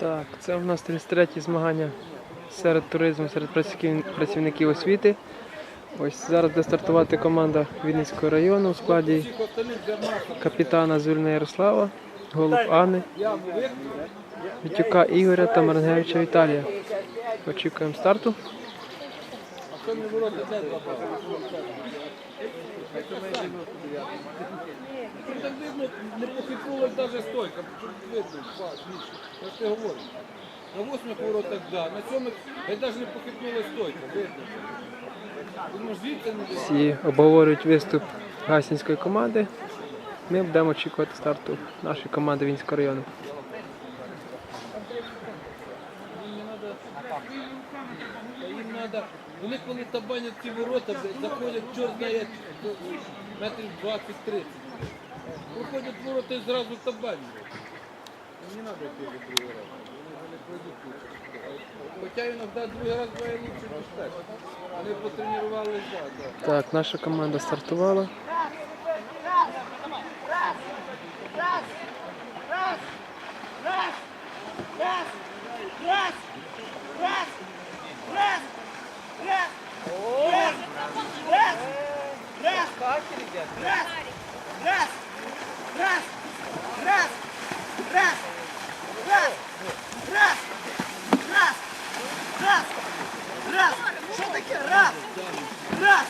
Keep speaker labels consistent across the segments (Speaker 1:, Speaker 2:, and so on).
Speaker 1: Так, це у нас 33 змагання серед туризму, серед працівників, освіти. Ось зараз буде стартувати команда Вінницького району у складі капітана Зульна Ярослава, Голуб Анни, Вітюка Ігоря та Марангевича Віталія. Очікуємо старту.
Speaker 2: Так видно, не похитнулась навіть стойка. Видно, я ж ти говорю. На восьмих воротах, да, на сьомих навіть не похитнулась стойка, видно. Не.
Speaker 1: Всі обговорюють виступ гасінської команди. Ми будемо очікувати старту нашої команди Вінницького району.
Speaker 2: Вони коли табанять ці ворота, заходять, чорт знає, ну, метрів 20-30. Проходять ворота і зразу табанять. Не треба йти до другого. Вони не пройдуть. Хоча іноді другий раз буває лучше, ніж перший. Вони потренувалися, да, да.
Speaker 1: Так, наша команда стартувала.
Speaker 3: Що таке? Раз! Раз!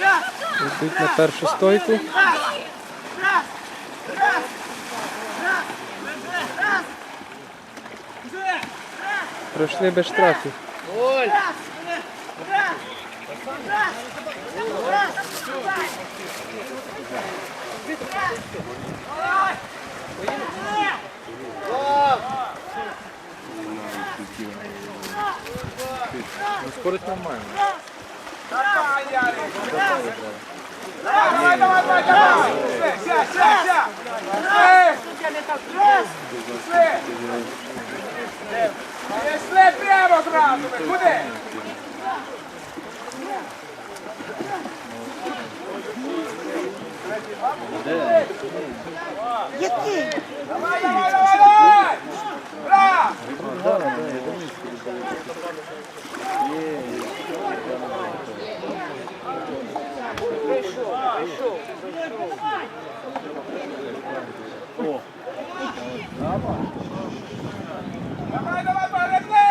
Speaker 3: Раз!
Speaker 1: Йдуть на першу стойку.
Speaker 3: Раз! Раз! Раз! Раз!
Speaker 1: Пройшли без штрафів.
Speaker 3: Раз! Раз! Раз! Раз!
Speaker 2: Скорость нормально.
Speaker 4: Давай, давай, давай, давай! Ся, ся, ся! Пішли! Пішли! Пішли прямо зразу! ви. Куди?
Speaker 3: Який?
Speaker 4: Давай, давай, давай, давай! Раз! Давай, давай, передли!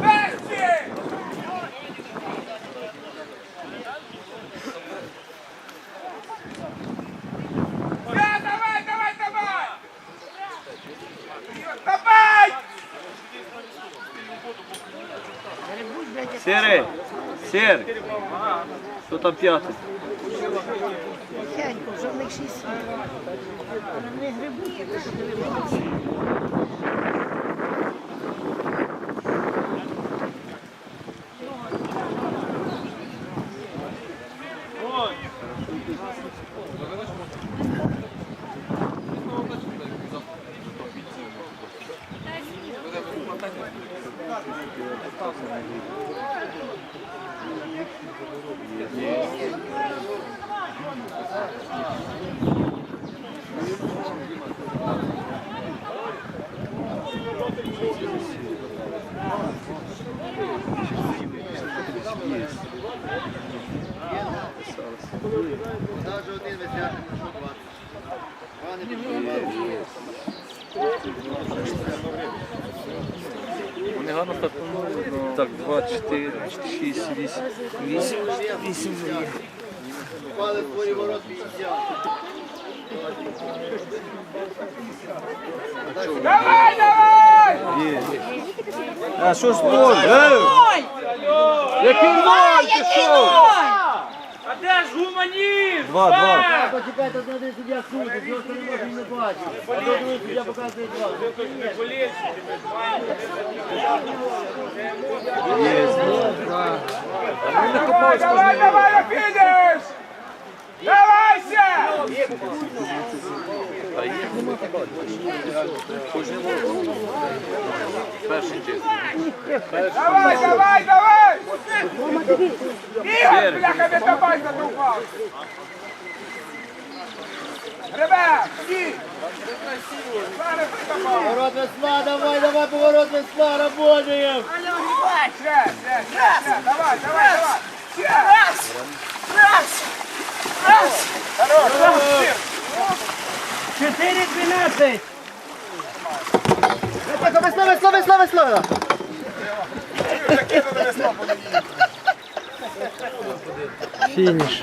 Speaker 4: Вещи! Да, давай, давай, давай! Давай!
Speaker 5: Серый, Серый, кто там пятый?
Speaker 3: Тихенько, вже в них шість. Вони грибуть.
Speaker 5: Вони гарно стартували. Так, 2, 4, 6, 8, 8, 8 є.
Speaker 4: Давай, давай!
Speaker 5: А що ж ноль? Ей! Який ноль пішов?
Speaker 4: А де ж гуманіст?
Speaker 5: Два, два.
Speaker 6: Почекайте, один один суддя судить, його не бачить. А то другий суддя показує два.
Speaker 4: Давай, давай, давай! Давайся! Давай, давай, давай! Ігор, бляха, не давай задовбав! Ребят, стій!
Speaker 6: Поворот весла, давай, давай, поворот весла, работаем!
Speaker 4: Ще, ще, ще, ще, давай, давай, давай! Раз! Раз! Раз! Хорош, раз!
Speaker 3: Чотири дванадцять.
Speaker 6: Весло, весло, весло, весло!
Speaker 1: Фініш.